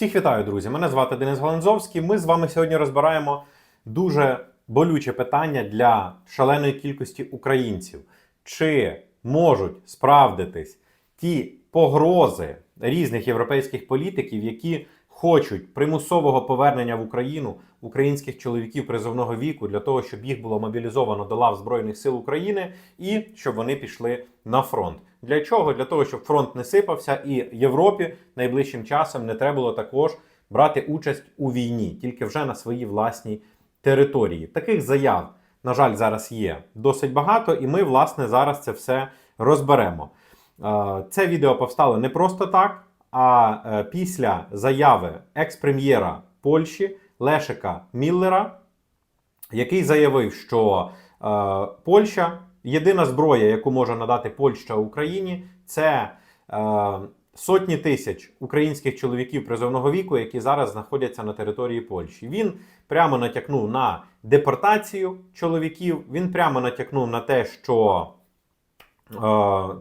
Всіх вітаю, друзі! Мене звати Денис Галанзовський. Ми з вами сьогодні розбираємо дуже болюче питання для шаленої кількості українців. Чи можуть справдитись ті погрози різних європейських політиків, які хочуть примусового повернення в Україну українських чоловіків призовного віку для того, щоб їх було мобілізовано до лав Збройних сил України і щоб вони пішли на фронт. Для чого? Для того, щоб фронт не сипався, і Європі найближчим часом не треба було також брати участь у війні, тільки вже на своїй власній території. Таких заяв, на жаль, зараз є досить багато, і ми, власне, зараз це все розберемо. Е, Це відео повстало не просто так, а е, після заяви екс-прем'єра Польщі Лешика Міллера, який заявив, що е, Польща єдина зброя, яку може надати Польща Україні, це е, сотні тисяч українських чоловіків призовного віку, які зараз знаходяться на території Польщі. Він прямо натякнув на депортацію чоловіків. Він прямо натякнув на те, що е,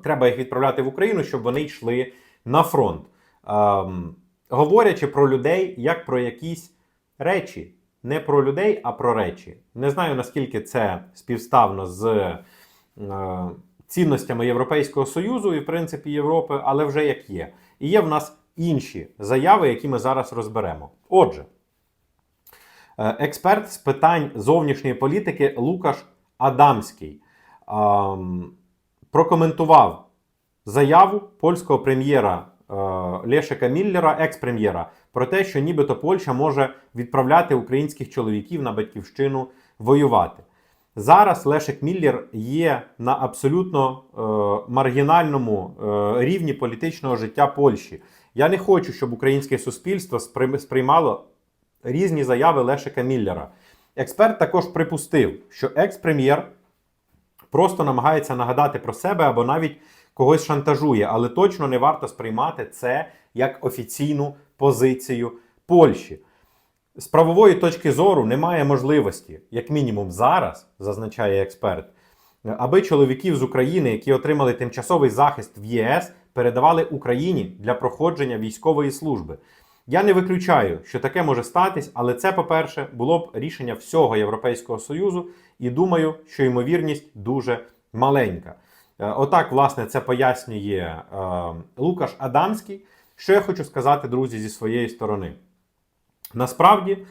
треба їх відправляти в Україну, щоб вони йшли на фронт. Ем, говорячи про людей як про якісь речі. Не про людей, а про речі. Не знаю, наскільки це співставно з е, цінностями Європейського Союзу і, в принципі, Європи, але вже як є. І є в нас інші заяви, які ми зараз розберемо. Отже, е, експерт з питань зовнішньої політики Лукаш Адамський ем, прокоментував заяву польського прем'єра е, Лешика Міллера, екс-прем'єра, про те, що нібито Польща може відправляти українських чоловіків на батьківщину воювати. Зараз Лешик Міллер є на абсолютно е, маргінальному е, рівні політичного життя Польщі. Я не хочу, щоб українське суспільство сприймало різні заяви Лешика Міллера. Експерт також припустив, що екс-прем'єр просто намагається нагадати про себе або навіть когось шантажує, але точно не варто сприймати це як офіційну позицію Польщі. З правової точки зору немає можливості, як мінімум зараз, зазначає експерт, аби чоловіків з України, які отримали тимчасовий захист в ЄС, передавали Україні для проходження військової служби. Я не виключаю, що таке може статись, але це, по-перше, було б рішення всього Європейського Союзу, і думаю, що ймовірність дуже маленька. Е, Отак, власне, це пояснює е, Лукаш Адамський. Що я хочу сказати, друзі, зі своєї сторони. Насправді, е,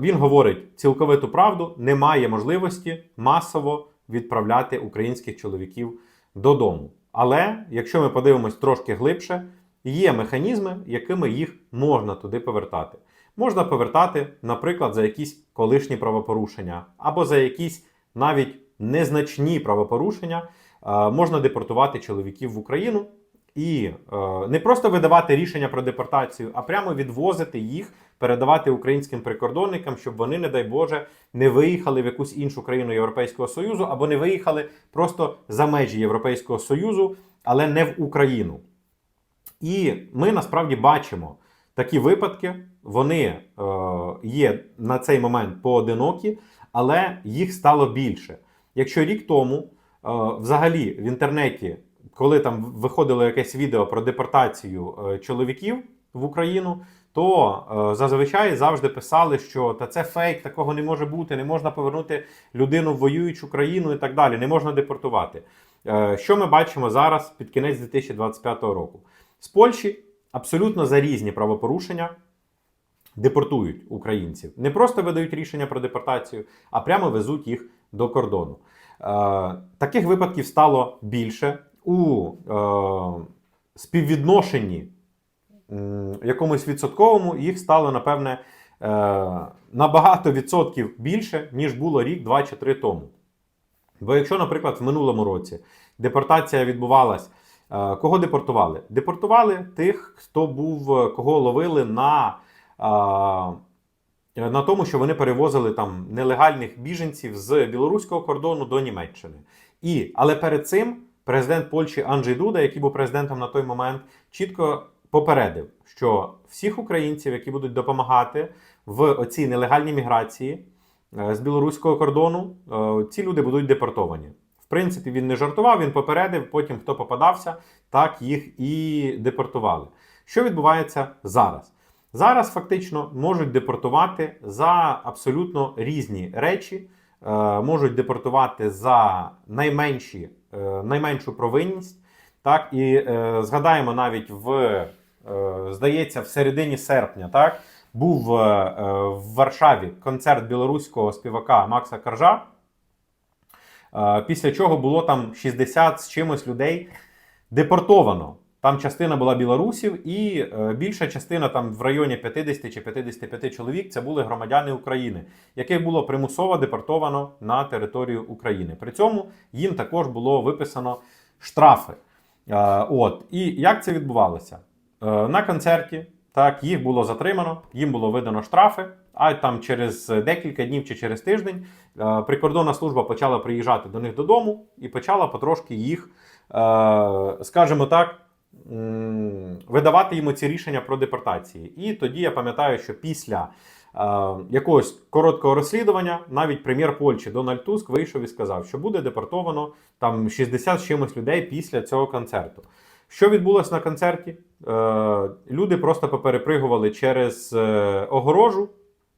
він говорить цілковиту правду: немає можливості масово відправляти українських чоловіків додому. Але якщо ми подивимось трошки глибше, є механізми, якими їх можна туди повертати. Можна повертати, наприклад, за якісь колишні правопорушення, або за якісь навіть незначні правопорушення, можна депортувати чоловіків в Україну і е, не просто видавати рішення про депортацію, а прямо відвозити їх, передавати українським прикордонникам, щоб вони, не дай Боже, не виїхали в якусь іншу країну Європейського Союзу або не виїхали просто за межі Європейського Союзу, але не в Україну. І ми насправді бачимо такі випадки, вони е, є на цей момент поодинокі, але їх стало більше. Якщо рік тому е, взагалі в інтернеті, коли там виходило якесь відео про депортацію е, чоловіків в Україну, то е, зазвичай завжди писали, що та це фейк, такого не може бути, не можна повернути людину в воюючу країну і так далі, не можна депортувати. Е, Що ми бачимо зараз під кінець 2025 року? З Польщі абсолютно за різні правопорушення депортують українців. Не просто видають рішення про депортацію, а прямо везуть їх до кордону. Е, таких випадків стало більше у е, співвідношенні якомусь відсотковому, їх стало, напевне, е, на багато відсотків більше, ніж було рік, два чи три тому. Бо якщо, наприклад, в минулому році депортація відбувалась, кого депортували? Депортували тих, хто був, кого ловили на, на тому, що вони перевозили там нелегальних біженців з білоруського кордону до Німеччини. І, але перед цим президент Польщі Анджей Дуда, який був президентом на той момент, чітко попередив, що всіх українців, які будуть допомагати в оцій нелегальній міграції е, з білоруського кордону, е, ці люди будуть депортовані. В принципі, він не жартував, він попередив. Потім, хто попадався, так їх і депортували. Що відбувається зараз? Зараз фактично можуть депортувати за абсолютно різні речі, е, можуть депортувати за найменші, е, найменшу провинність. Так, і е, згадаємо навіть в, здається, в середині серпня, так, був в Варшаві концерт білоруського співака Макса Каржа. Після чого було там 60 з чимось людей депортовано. Там частина була білорусів, і е, більша частина там в районі 50 чи 55 чоловік це були громадяни України, яких було примусово депортовано на територію України. При цьому їм також було виписано штрафи. Е, от і як це відбувалося? Е, на концерті так їх було затримано, їм було видано штрафи. А там через декілька днів чи через тиждень прикордонна служба почала приїжджати до них додому і почала потрошки їх, скажімо так, видавати йому ці рішення про депортації. І тоді я пам'ятаю, що після е, якогось короткого розслідування навіть прем'єр Польщі Дональд Туск вийшов і сказав, що буде депортовано там 60 з чимось людей після цього концерту. Що відбулося на концерті? Е, люди просто поперепригували через е, огорожу,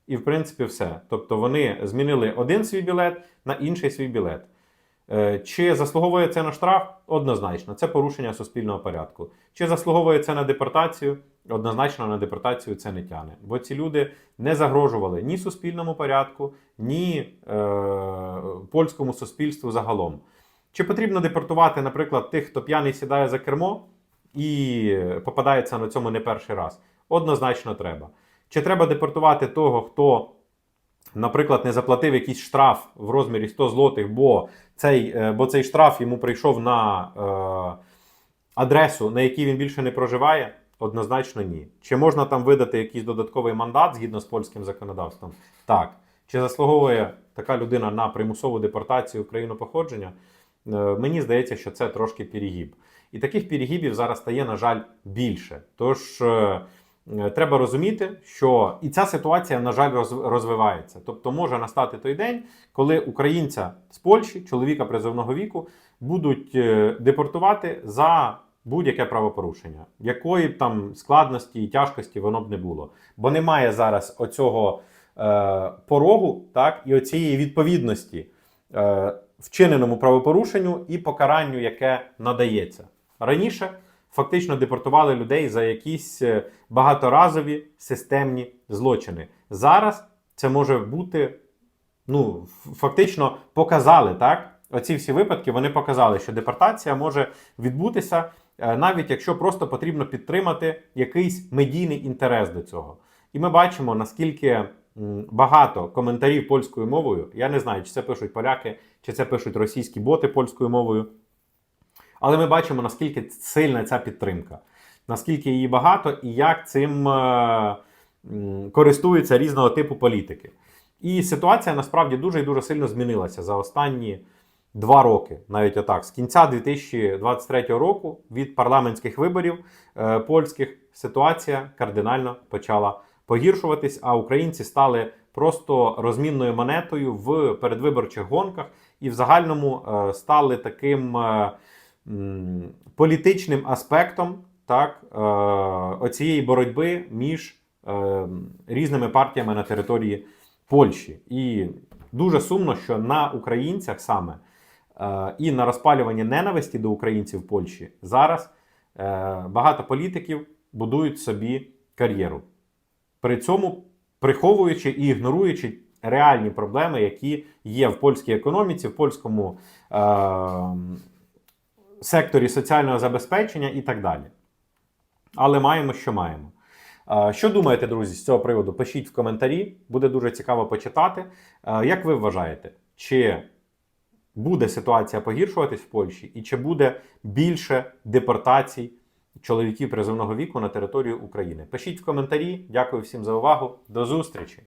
і, в принципі, все. Тобто вони змінили один свій білет на інший свій білет. Е, Чи заслуговує це на штраф? Однозначно, це порушення суспільного порядку. Чи заслуговує це на депортацію? Однозначно на депортацію це не тяне. Бо ці люди не загрожували ні суспільному порядку, ні е, польському суспільству загалом. Чи потрібно депортувати, наприклад, тих, хто п'яний сідає за кермо і попадається на цьому не перший раз? Однозначно треба. Чи треба депортувати того, хто, наприклад, не заплатив якийсь штраф в розмірі 100 злотих, бо цей, е, бо цей штраф йому прийшов на е, адресу, на якій він більше не проживає? Однозначно ні. Чи можна там видати якийсь додатковий мандат згідно з польським законодавством? Так. Чи заслуговує така людина на примусову депортацію в країну походження? Е, Мені здається, що це трошки перегіб. І таких перегібів зараз стає, на жаль, більше. Тож е, треба розуміти, що і ця ситуація, на жаль, розвивається. Тобто може настати той день, коли українця з Польщі, чоловіка призовного віку, будуть е, депортувати за будь-яке правопорушення, якої б там складності і тяжкості воно б не було. Бо немає зараз оцього е, порогу, так, і оцієї відповідності е, вчиненому правопорушенню і покаранню, яке надається. Раніше фактично депортували людей за якісь е, багаторазові системні злочини. Зараз це може бути, ну, фактично показали, так? Оці всі випадки вони показали, що депортація може відбутися, е, навіть якщо просто потрібно підтримати якийсь медійний інтерес до цього. І ми бачимо, наскільки багато коментарів польською мовою. Я не знаю, чи це пишуть поляки, чи це пишуть російські боти польською мовою. Але ми бачимо, наскільки сильна ця підтримка, наскільки її багато і як цим е, користуються різного типу політики. І ситуація насправді дуже і дуже сильно змінилася за останні два роки, навіть отак. З кінця 2023 року від парламентських виборів е, польських ситуація кардинально почала погіршуватись, а українці стали просто розмінною монетою в передвиборчих гонках і в загальному е, стали таким е, політичним аспектом так, е, оцієї боротьби між е, різними партіями на території Польщі. І дуже сумно, що на українцях саме е, і на розпалюванні ненависті до українців в Польщі зараз багато політиків будують собі кар'єру. При цьому приховуючи і ігноруючи реальні проблеми, які є в польській економіці, в польському секторі соціального забезпечення і так далі. Але маємо, що маємо. Що думаєте, друзі, з цього приводу? Пишіть в коментарі, буде дуже цікаво почитати. Як ви вважаєте, чи буде ситуація погіршуватись в Польщі, і чи буде більше депортацій чоловіків призовного віку на територію України? Пишіть в коментарі. Дякую всім за увагу. До зустрічі!